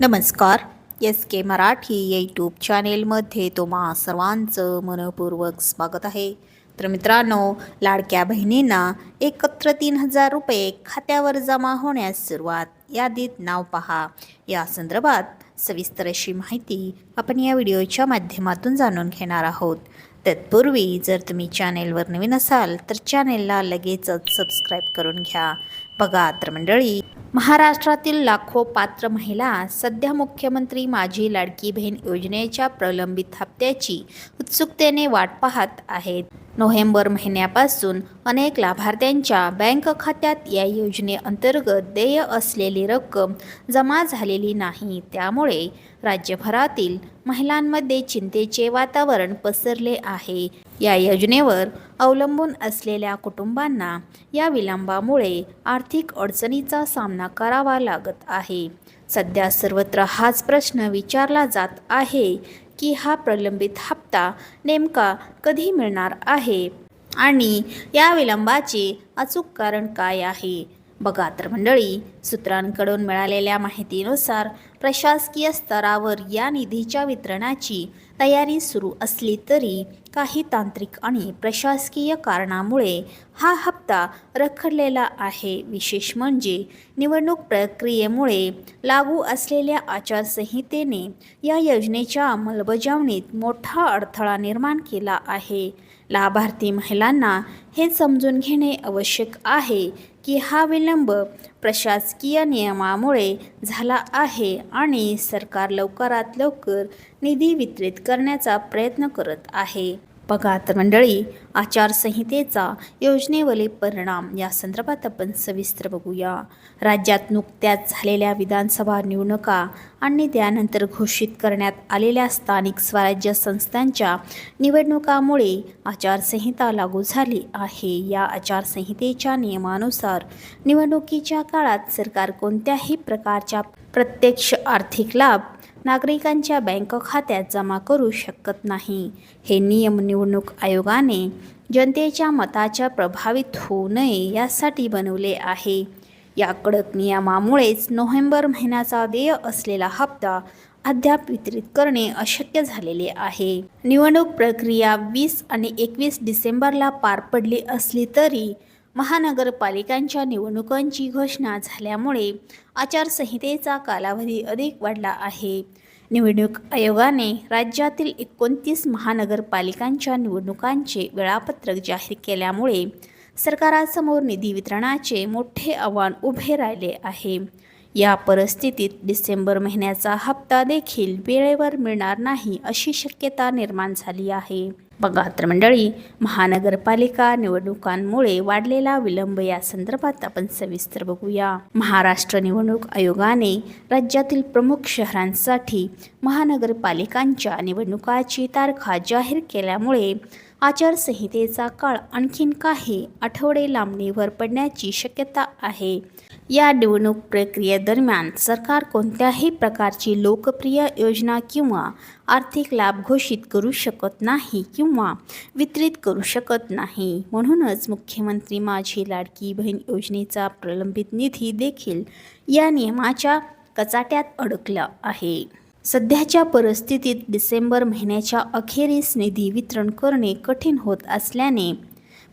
नमस्कार. S K Marathi YouTube चॅनेलमध्ये तुम्हा सर्वांचं मनपूर्वक स्वागत आहे. तर मित्रांनो लाडक्या बहिणींना एकत्र तीन हजार रुपये खात्यावर जमा होण्यास सुरुवात. यादीत नाव पहा. या संदर्भात सविस्तर अशी माहिती आपण या व्हिडिओच्या माध्यमातून जाणून घेणार आहोत. तत्पूर्वी जर तुम्ही चॅनेलवर नवीन असाल तर चॅनेलला लगेचच सबस्क्राईब करून घ्या. बघा तर मंडळी महाराष्ट्रातील लाखो पात्र महिला सध्या मुख्यमंत्री माझी लाडकी बहीण योजनेच्या प्रलंबित हप्त्याची उत्सुकतेने वाट पाहत आहेत. नोव्हेंबर महिन्यापासून अनेक लाभार्थ्यांच्या बँक खात्यात या योजनेअंतर्गत देय असलेली रक्कम जमा झालेली नाही. त्यामुळे राज्यभरातील महिलांमध्ये चिंतेचे वातावरण पसरले आहे. या योजनेवर अवलंबून असलेल्या कुटुंबांना या विलंबामुळे आर्थिक अडचणीचा सामना करावा लागत आहे. सध्या सर्वत्र हाच प्रश्न विचारला जात आहे. की हा प्रलंबित हप्ता नेमका कधी मिळणार आहे? आणि या विलंबाचे अचूक कारण काय आहे? बघा तर मंडळी सूत्रांकडून मिळालेल्या माहितीनुसार प्रशासकीय स्तरावर या निधीच्या वितरणाची तयारी सुरू असली तरी काही तांत्रिक आणि प्रशासकीय कारणामुळे हा हप्ता रखडलेला आहे. विशेष म्हणजे निवडणूक प्रक्रियेमुळे लागू असलेल्या आचारसंहितेने या योजनेच्या अंमलबजावणीत मोठा अडथळा निर्माण केला आहे. लाभार्थी महिलांना हे समजून घेणे आवश्यक आहे की हा विलंब प्रशासकीय नियमामुळे झाला आहे आणि सरकार लवकरात लवकर निधी वितरित करण्याचा प्रयत्न करत आहे. पगात मंडळी आचारसंहितेचा योजनेवरील परिणाम या संदर्भात आपण सविस्तर बघूया. राज्यात नुकत्याच झालेल्या विधानसभा निवडणुका आणि त्यानंतर घोषित करण्यात आलेल्या स्थानिक स्वराज्य संस्थांच्या निवडणुकामुळे आचारसंहिता लागू झाली आहे. या आचारसंहितेच्या नियमानुसार निवडणुकीच्या काळात सरकार कोणत्याही प्रकारच्या प्रत्यक्ष आर्थिक लाभ नागरिकांच्या बँक खात्यात जमा करू शकत नाही. हे नियम निवडणूक आयोगाने जनतेच्या मताच्या प्रभावित होऊ नये यासाठी बनवले आहे. या कडक नियमामुळेच नोव्हेंबर महिन्याचा देय असलेला हप्ता अद्याप वितरित करणे अशक्य झालेले आहे. निवडणूक प्रक्रिया वीस आणि एकवीस डिसेंबरला पार पडली असली तरी महानगरपालिकांच्या निवडणुकांची घोषणा झाल्यामुळे आचारसंहितेचा कालावधी अधिक वाढला आहे. निवडणूक आयोगाने राज्यातील एकोणतीस महानगरपालिकांच्या निवडणुकांचे वेळापत्रक जाहीर केल्यामुळे सरकारासमोर निधी वितरणाचे मोठे आव्हान उभे राहिले आहे. या परिस्थितीत डिसेंबर महिन्याचा हप्ता देखील वेळेवर मिळणार नाही अशी शक्यता निर्माण झाली आहे. बघा तर मंडळी महानगरपालिका निवडणुकांमुळे वाढलेला विलंब या संदर्भात आपण सविस्तर बघूया. महाराष्ट्र निवडणूक आयोगाने राज्यातील प्रमुख शहरांसाठी महानगरपालिकांच्या निवडणुकाची तारखा जाहीर केल्यामुळे आचारसंहितेचा काळ आणखीन काही आठवडे लांबणीवर पडण्याची शक्यता आहे. या निवडणूक प्रक्रियेदरम्यान सरकार कोणत्याही प्रकारची लोकप्रिय योजना किंवा आर्थिक लाभ घोषित करू शकत नाही किंवा वितरित करू शकत नाही. म्हणूनच मुख्यमंत्री माझी लाडकी बहीण योजनेचा प्रलंबित निधी देखील या नियमाच्या कचाट्यात अडकला आहे. सध्याच्या परिस्थितीत डिसेंबर महिन्याच्या अखेरीस निधी वितरण करणे कठीण होत असल्याने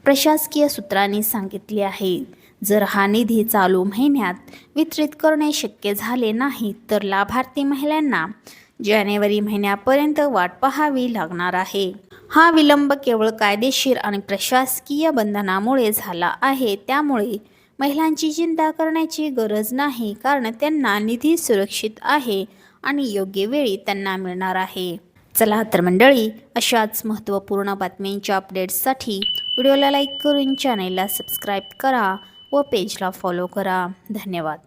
प्रशासकीय सूत्रांनी सांगितले आहे. जर हा निधी चालू महिन्यात वितरित करणे शक्य झाले नाही तर लाभार्थी महिलांना जानेवारी महिन्यापर्यंत वाट पाहावी लागणार आहे. हा विलंब केवळ कायदेशीर आणि प्रशासकीय बंधनामुळे झाला आहे. त्यामुळे महिलांची चिंता करण्याची गरज नाही कारण त्यांना निधी सुरक्षित आहे आणि योग्य वेळी त्यांना मिळणार आहे. चला तर मंडळी अशाच महत्त्वपूर्ण बातम्यांच्या अपडेट्ससाठी व्हिडिओला लाईक करून चॅनेलला सबस्क्राईब करा. व पेजला फॉलो करा. धन्यवाद.